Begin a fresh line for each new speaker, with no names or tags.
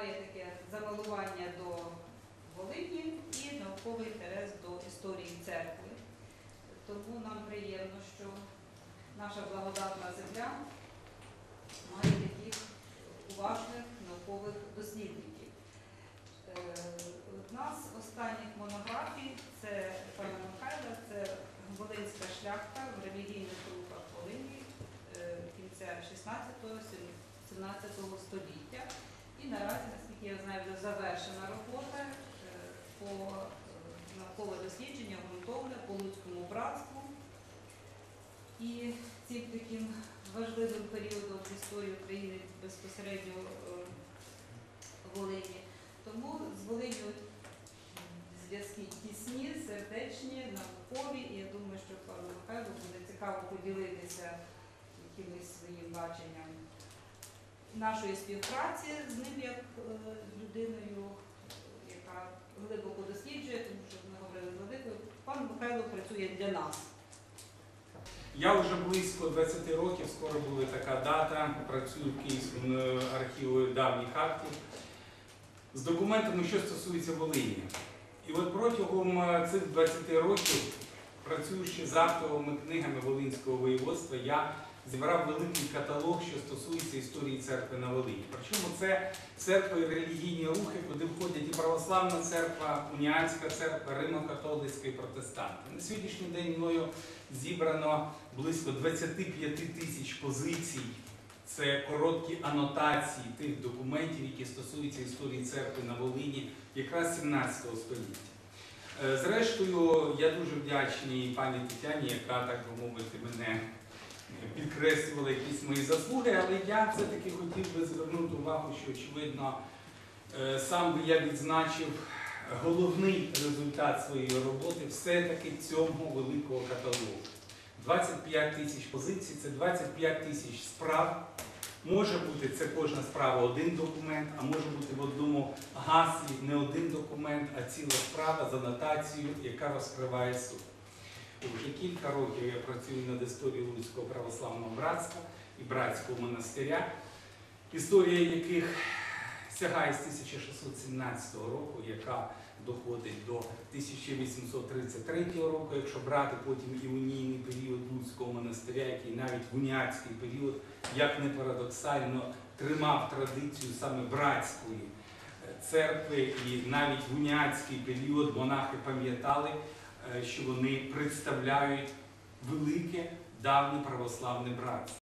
має таке замалування до Волині і науковий інтерес до історії церкви. Тому нам приємно, що наша благодатна земля має таких уважних наукових дослідників. Е, Одна з останніх монографій це пана Михайла, це Волинська шляхта в релігійних рухах Волині е, кінця 16-17 століття. І наразі, наскільки я знаю, вже завершена робота е, по е, наукове дослідження ґрунтовне по Луцькому братству. І цим таким важливим періодом в історії України безпосередньо е, Волині. Тому з Волиню зв'язки тісні, сердечні, наукові, і я думаю, що пану Михайлу буде цікаво поділитися якимось своїм баченням нашої співпраці з ним як е, людиною, яка глибоко досліджує, тому що ми говорили з Владикою. Пан Михайло працює для нас.
Я вже близько 20 років, скоро буде така дата, працюю в Київському е, архіві давніх актів з документами, що стосується Волині. І от протягом е, цих 20 років, працюючи з актовими книгами Волинського воєводства, я зібрав великий каталог, що стосується історії церкви на Волині. Причому це церкви і релігійні рухи, куди входять і православна церква, уніанська церква, римо-католицька і протестантська. На сьогоднішній день мною зібрано близько 25 тисяч позицій. Це короткі анотації тих документів, які стосуються історії церкви на Волині якраз 17 століття. Е, Зрештою, я дуже вдячний пані Тетяні, яка, так би мовити, мене підкреслювала якісь мої заслуги, але я все-таки хотів би звернути увагу, що очевидно е, сам би я відзначив головний результат своєї роботи все-таки цього великого каталогу. 25 тисяч позицій, це 25 тисяч справ. Може бути це кожна справа один документ, а може бути в одному гаслі не один документ, а ціла справа з анотацією, яка розкриває суд. Вже кілька років я працюю над історією Луцького православного братства і братського монастиря, історія яких сягає з 1617 року, яка доходить до 1833 року, якщо брати потім і унійний період Луцького монастиря, який навіть в період, як не парадоксально, тримав традицію саме братської е, церкви, і навіть в період монахи пам'ятали, е, що вони представляють велике давнє православне братство.